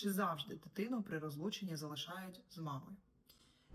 Чи завжди дитину при розлученні залишають з мамою?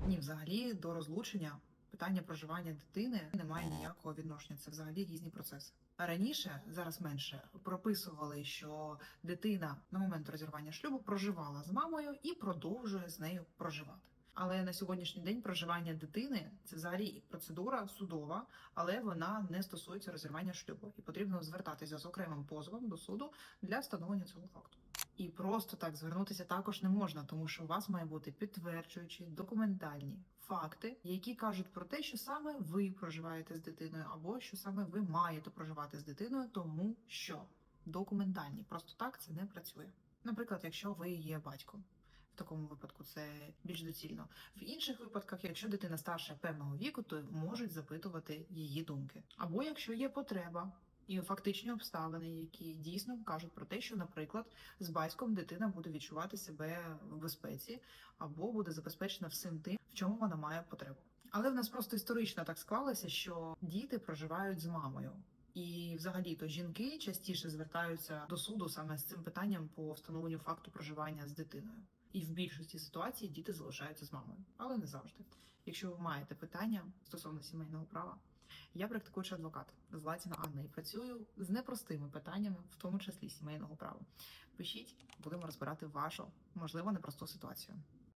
Ні, взагалі до розлучення питання проживання дитини не має ніякого відношення. Це взагалі різні процеси. А раніше, зараз менше, прописували, що дитина на момент розірвання шлюбу проживала з мамою і продовжує з нею проживати. Але на сьогоднішній день проживання дитини це взагалі процедура судова, але вона не стосується розірвання шлюбу, і потрібно звертатися з окремим позовом до суду для встановлення цього факту. І просто так звернутися також не можна, тому що у вас має бути підтверджуючі документальні факти, які кажуть про те, що саме ви проживаєте з дитиною, або що саме ви маєте проживати з дитиною, тому що документальні просто так це не працює. Наприклад, якщо ви є батьком. В такому випадку це більш доцільно. В інших випадках, якщо дитина старша певного віку, то можуть запитувати її думки. Або якщо є потреба і фактичні обставини, які дійсно кажуть про те, що, наприклад, з батьком дитина буде відчувати себе в безпеці, або буде забезпечена всім тим, в чому вона має потребу. Але в нас просто історично так склалося, що діти проживають з мамою. І взагалі то жінки частіше звертаються до суду саме з цим питанням по встановленню факту проживання з дитиною. І в більшості ситуацій діти залишаються з мамою, але не завжди. Якщо ви маєте питання стосовно сімейного права, я практикуючий адвокат Златіна Анна і працюю з непростими питаннями, в тому числі сімейного права. Пишіть, будемо розбирати вашу можливо непросту ситуацію.